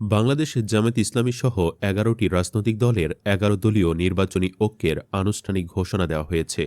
বাংলাদেশ জামাত ইসলামী সহ এগারোটি রাজনৈতিক দলের এগারো দলীয় নির্বাচনী ঐক্যের আনুষ্ঠানিক ঘোষণা দেওয়া হয়েছে।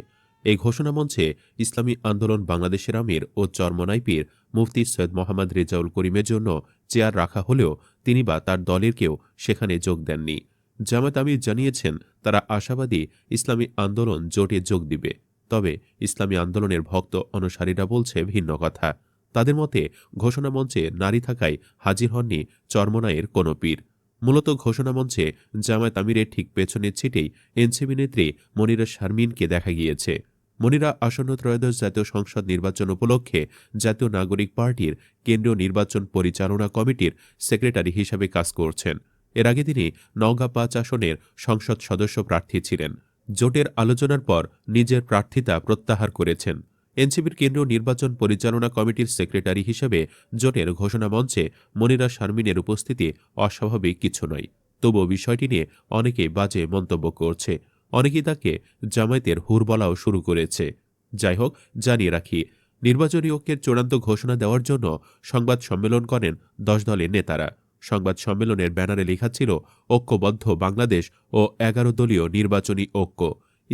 এই ঘোষণা মঞ্চে ইসলামী আন্দোলন বাংলাদেশের আমির ও চরমনাইপির মুফতি সৈয়দ মোহাম্মদ রেজাউল করিমের জন্য চেয়ার রাখা হলেও তিনি বা তার দলের কেউ সেখানে যোগ দেননি। জামাত আমির জানিয়েছেন, তারা আশাবাদী ইসলামী আন্দোলন জোটে যোগ দিবে। তবে ইসলামী আন্দোলনের ভক্ত অনুসারীরা বলছে ভিন্ন কথা। তাদের মতে ঘোষণা মঞ্চে নারী থাকায় হাজির হননি চরমনায়ের কোনো পীর। মূলত ঘোষণা মঞ্চে জামায়াত আমিরের ঠিক পেছনের ছিটেই এনসিবি নেত্রী মনিরা শারমিনকে দেখা গিয়েছে। মনিরা আসন্ন ত্রয়োদশ জাতীয় সংসদ নির্বাচন উপলক্ষে জাতীয় নাগরিক পার্টির কেন্দ্রীয় নির্বাচন পরিচালনা কমিটির সেক্রেটারি হিসাবে কাজ করছেন। এর আগে তিনি নওগাঁ পাঁচ আসনের সংসদ সদস্য প্রার্থী ছিলেন। জোটের আলোচনার পর নিজের প্রার্থিতা প্রত্যাহার করেছেন। এনসিপির কেন্দ্রীয় নির্বাচন পরিচালনা কমিটির সেক্রেটারি হিসেবে জোটের ঘোষণা মঞ্চে মনিরা শারমিনের উপস্থিতি অস্বাভাবিক কিছু নয়। তবুও বিষয়টি নিয়ে অনেকেই বাজে মন্তব্য করছে। অনেকেই তাকে জামায়াতের হুর বলাও শুরু করেছে। যাই হোক, জানিয়ে রাখি, নির্বাচনী ঐক্যের চূড়ান্ত ঘোষণা দেওয়ার জন্য সংবাদ সম্মেলন করেন দশ দলের নেতারা। সংবাদ সম্মেলনের ব্যানারে লেখা ছিল, ঐক্যবদ্ধ বাংলাদেশ ও এগারো দলীয় নির্বাচনী ঐক্য।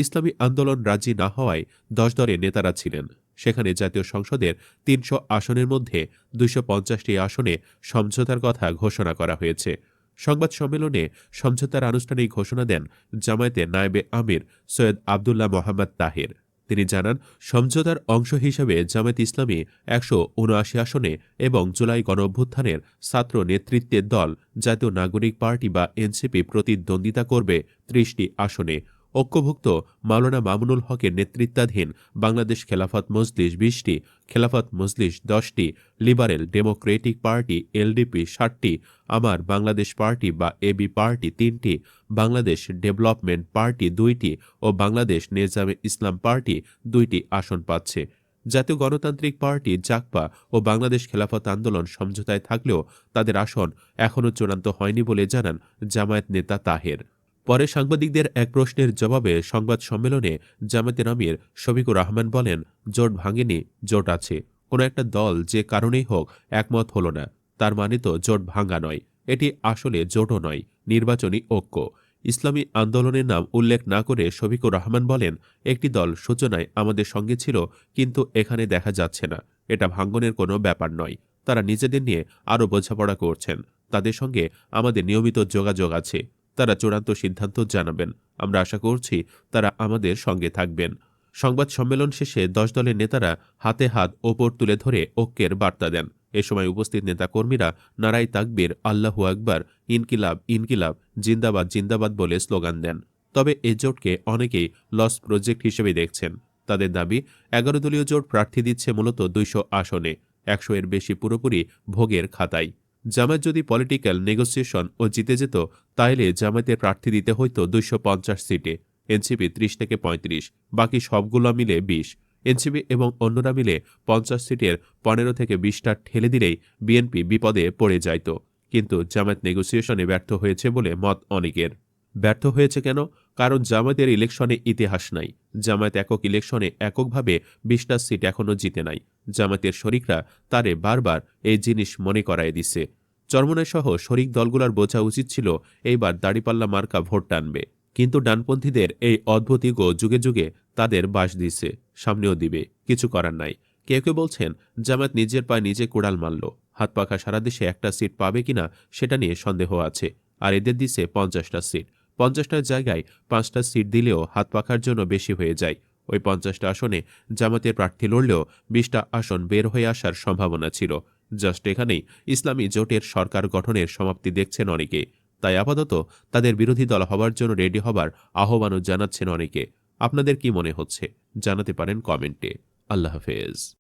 ইসলামী আন্দোলন রাজি না হওয়ায় দশ দলের নেতারা ছিলেন। সেখানে জাতীয় সংসদের তিনশো আসনের মধ্যে দুইশো পঞ্চাশটি আসনে সমঝোতার কথা ঘোষণা করা হয়েছে। সংবাদ সম্মেলনে সমঝোতার আনুষ্ঠানিক ঘোষণা দেন জামায়াতের নায়েবে আমির সৈয়দ আবদুল্লাহ মোহাম্মদ তাহের। তিনি জানান, সমঝোতার অংশ হিসেবে জামায়াত ইসলামী একশো উনআশি আসনে এবং জুলাই গণঅভ্যুত্থানের ছাত্র নেতৃত্বের দল জাতীয় নাগরিক পার্টি বা এনসিপি প্রতিদ্বন্দ্বিতা করবে ত্রিশটি আসনে। ঐক্যভুক্ত মাওলানা মামুনুল হকের নেতৃত্বাধীন বাংলাদেশ খেলাফত মজলিস বিশটি, খেলাফত মজলিস দশটি, লিবারেল ডেমোক্রেটিক পার্টি, এলডিপি ষাটটি, আমার বাংলাদেশ পার্টি বা এবি পার্টি তিনটি, বাংলাদেশ ডেভেলপমেন্ট পার্টি দুইটি ও বাংলাদেশ নেজামে ইসলাম পার্টি দুইটি আসন পাচ্ছে। জাতীয় গণতান্ত্রিক পার্টি জাকপা ও বাংলাদেশ খেলাফত আন্দোলন সমঝোতায় থাকলেও তাদের আসন এখনও চূড়ান্ত হয়নি বলে জানান জামায়াত নেতা তাহের। পরে সাংবাদিকদের এক প্রশ্নের জবাবে সংবাদ সম্মেলনে জামাতের আমির শফিকুর রহমান বলেন, জোট ভাঙেনি, জোট আছে। কোনো একটা দল যে কারণেই হোক একমত হল না। তার মানে তো জোট ভাঙ্গা নয়। এটি আসলে জোটও নয়, নির্বাচনী ঐক্য। ইসলামী আন্দোলনের নাম উল্লেখ না করে শফিকুর রহমান বলেন, একটি দল সূচনায় আমাদের সঙ্গে ছিল, কিন্তু এখানে দেখা যাচ্ছে না। এটা ভাঙ্গনের কোনো ব্যাপার নয়। তারা নিজেদের নিয়ে আরও বোঝাপড়া করছেন। তাদের সঙ্গে আমাদের নিয়মিত যোগাযোগ আছে। তারা চূড়ান্ত সিদ্ধান্ত জানাবেন। আমরা আশা করছি তারা আমাদের সঙ্গে থাকবেন। সংবাদ সম্মেলন শেষে দশ দলের নেতারা হাতে হাত ওপর তুলে ধরে ঐক্যের বার্তা দেন। এ সময় উপস্থিত নেতাকর্মীরা নারাই তাকবীর, আল্লাহু আকবার, ইনকিলাব ইনকিলাব, জিন্দাবাদ জিন্দাবাদ বলে স্লোগান দেন। তবে এ জোটকে অনেকেই লস প্রজেক্ট হিসেবে দেখছেন। তাদের দাবি, এগারো দলীয় জোট প্রার্থী দিচ্ছে মূলত দুইশো আসনে, একশো এর বেশি পুরোপুরি ভোগের খাতায়। জামায়াত যদি পলিটিক্যাল নেগোসিয়েশন ও জিতে যেত, তাইলে জামায়াতের প্রার্থী দিতে হইতো দুইশো পঞ্চাশ সিটে, এনসিপি ত্রিশ থেকে পঁয়ত্রিশ, বাকি সবগুলো মিলে বিশ। এনসিপি এবং অন্যরা মিলে পঞ্চাশ সিটের পনেরো থেকে বিশটা ঠেলে দিলেই বিএনপি বিপদে পড়ে যাইত। কিন্তু জামায়াত নেগোসিয়েশনে ব্যর্থ হয়েছে বলে মত অনেকের। ব্যর্থ হয়েছে কেন? কারণ জামায়াতের ইলেকশনে ইতিহাস নাই। জামায়াত একক ইলেকশনে এককভাবে বিশটা সিট এখনও জিতে নাই। জামায়াতের শরিকরা তারে বারবার এই জিনিস মনে করায় দিছে। চরমনাইসহ শরিক দলগুলোর বোঝা উচিত ছিল এইবার দাড়িপাল্লা মার্কা ভোট টানবে। কিন্তু ডানপন্থীদের এই অদ্ভুত ইগো যুগে যুগে তাদের বাস দিছে, সামনেও দিবে, কিছু করার নাই। কেউ কেউ বলছেন, জামায়াত নিজের পায়ে নিজে কোড়াল মারল। হাত পাখা সারা দেশে একটা সিট পাবে কিনা সেটা নিয়ে সন্দেহ আছে, আর এদের দিছে পঞ্চাশটা সিট। পঞ্চাশটার জায়গায় পাঁচটা সিট দিলেও হাত পাখার জন্য বেশি হয়ে যায়। ওই পঞ্চাশটা আসনে জামাতের প্রার্থী লড়লেও বিশটা আসন বের হয়ে আসার সম্ভাবনা ছিল। জাস্ট এখানেই ইসলামী জোটের সরকার গঠনের সমাপ্তি দেখছেন অনেকে। তাই আপাতত তাদের বিরোধী দল হবার জন্য রেডি হবার আহ্বানও জানাচ্ছেন অনেকে। আপনাদের কি মনে হচ্ছে? জানাতে পারেন কমেন্টে। আল্লাহ হাফেজ।